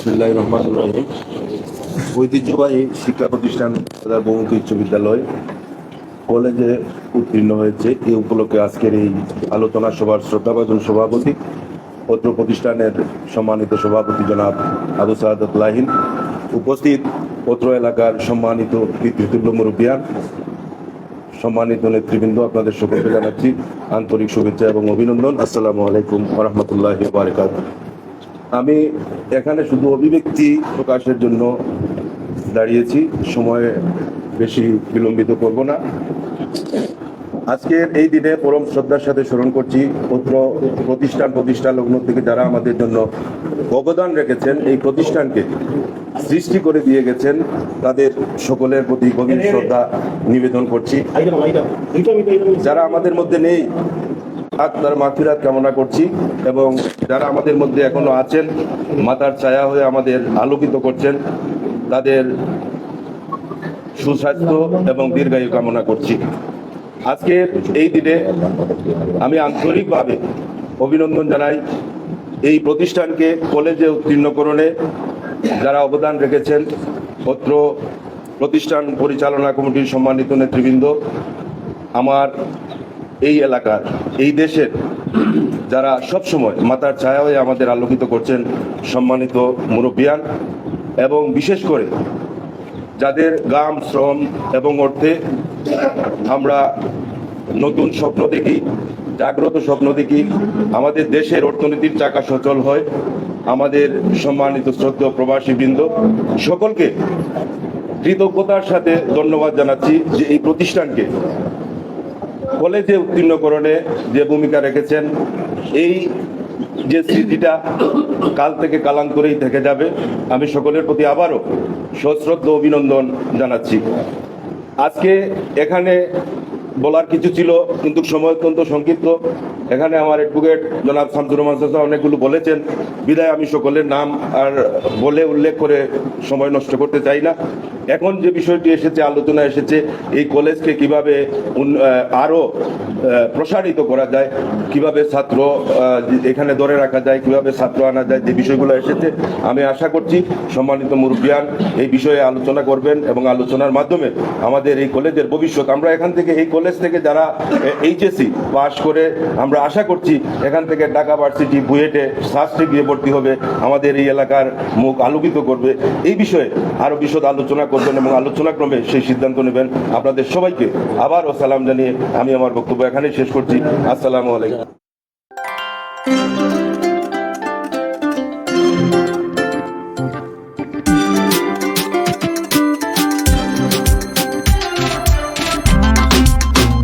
বিসমুল্লাহ রহমান রহিম। ঐতিহ্যবাহী শিক্ষা প্রতিষ্ঠান বহুমুখী উচ্চ বিদ্যালয় কলেজে উত্তীর্ণ হয়েছে। এই উপলক্ষে আজকের এই আলোচনা সভার শ্রদ্ধাভাজন সভাপতি, পত্র প্রতিষ্ঠানের সম্মানিত সভাপতি জনাব আবু সাহাদত লাহিন উপস্থিত পত্র এলাকার সম্মানিত পিতৃতুল্য মুরব্বিয়ান, সম্মানিত নেতৃবৃন্দ, আপনাদের সকলকে জানাচ্ছি আন্তরিক শুভেচ্ছা এবং অভিনন্দন। আসসালামু আলাইকুম রহমতুল্লাহ বারকাত আমি এখানে শুধু অভিব্যক্তি প্রকাশের জন্য দাঁড়িয়েছি। সময় বেশি বিলম্বিত করব না। আজকের এই দিনে পরম শ্রদ্ধার সাথে স্মরণ করছি, পত্র প্রতিষ্ঠান প্রতিষ্ঠা লগ্ন থেকে যারা আমাদের জন্য অবদান রেখেছেন, এই প্রতিষ্ঠানকে সৃষ্টি করে দিয়ে গেছেন, তাদের সকলের প্রতি গভীর শ্রদ্ধা নিবেদন করছি। যারা আমাদের মধ্যে নেই তার মাফিরাত কামনা করছি এবং যারা আমাদের মধ্যে এখনও আছেন, মাতার ছায়া হয়ে আমাদের আলোকিত করছেন, তাদের সুস্বাস্থ্য এবং দীর্ঘায়ু কামনা করছি। আজকের এই দিনে আমি আন্তরিকভাবে অভিনন্দন জানাই এই প্রতিষ্ঠানকে কলেজে উত্তীর্ণকরণে যারা অবদান রেখেছেন, পত্র প্রতিষ্ঠান পরিচালনা কমিটির সম্মানিত নেতৃবৃন্দ, আমার এই এলাকার এই দেশের যারা সব সময় মাতার ছায়া হয়ে আমাদের আলোকিত করছেন সম্মানিত মুরব্বিয়ান এবং বিশেষ করে যাদের গাম শ্রম এবং অর্থে আমরা নতুন স্বপ্ন দেখি, জাগ্রত স্বপ্ন দেখি, আমাদের দেশের অর্থনীতির চাকা সচল হয়, আমাদের সম্মানিত শ্রদ্ধেয় প্রবাসী বৃন্দ সকলকে কৃতজ্ঞতার সাথে ধন্যবাদ জানাচ্ছি যে এই প্রতিষ্ঠানকে কলেজে উত্তীর্ণকরণে যে ভূমিকা রেখেছেন, এই যে স্মৃতিটা কাল থেকে কালান্তরেই থেকে যাবে, আমি সকলের প্রতি আবারও সশ্রদ্ধ অভিনন্দন জানাচ্ছি। আজকে এখানে বলার কিছু ছিল, কিন্তু সময় অত্যন্ত সংক্ষিপ্ত। এখানে আমার অ্যাডভোকেট জনাব শামসুর রহমান চাচা অনেকগুলো বলেছেন। বিদায় আমি সকলের নাম আর বলে উল্লেখ করে সময় নষ্ট করতে চাই না। এখন যে বিষয়টি এসেছে আলোচনা এসেছে এই কলেজকে কীভাবে উন- আহ, আরও প্রসারিত করা যায় কীভাবে ছাত্র এখানে ধরে রাখা যায় কীভাবে ছাত্র আনা যায় যে বিষয়গুলো এসেছে আমি আশা করছি সম্মানিত মুরব্বিয়ান এই বিষয়ে আলোচনা করবেন এবং আলোচনার মাধ্যমে আমাদের এই কলেজের ভবিষ্যৎ আমরা এখান থেকে এই কলেজ থেকে যারা এইচএসসি পাশ করে আমরা আশা করছি এখান থেকে ঢাকা ভার্সিটি বুয়েটে শাস্ত্রে গিয়ে ভর্তি হবে আমাদের এই এলাকার মুখ আলোকিত করবে এই বিষয়ে আরও বিশদ আলোচনা করবেন এবং আলোচনা ক্রমে সেই সিদ্ধান্ত নেবেন। আপনাদের সবাইকে আবারও সালাম জানিয়ে আমি আমার বক্তব্য এখানেই শেষ করছি। আসসালামু আলাইকুম।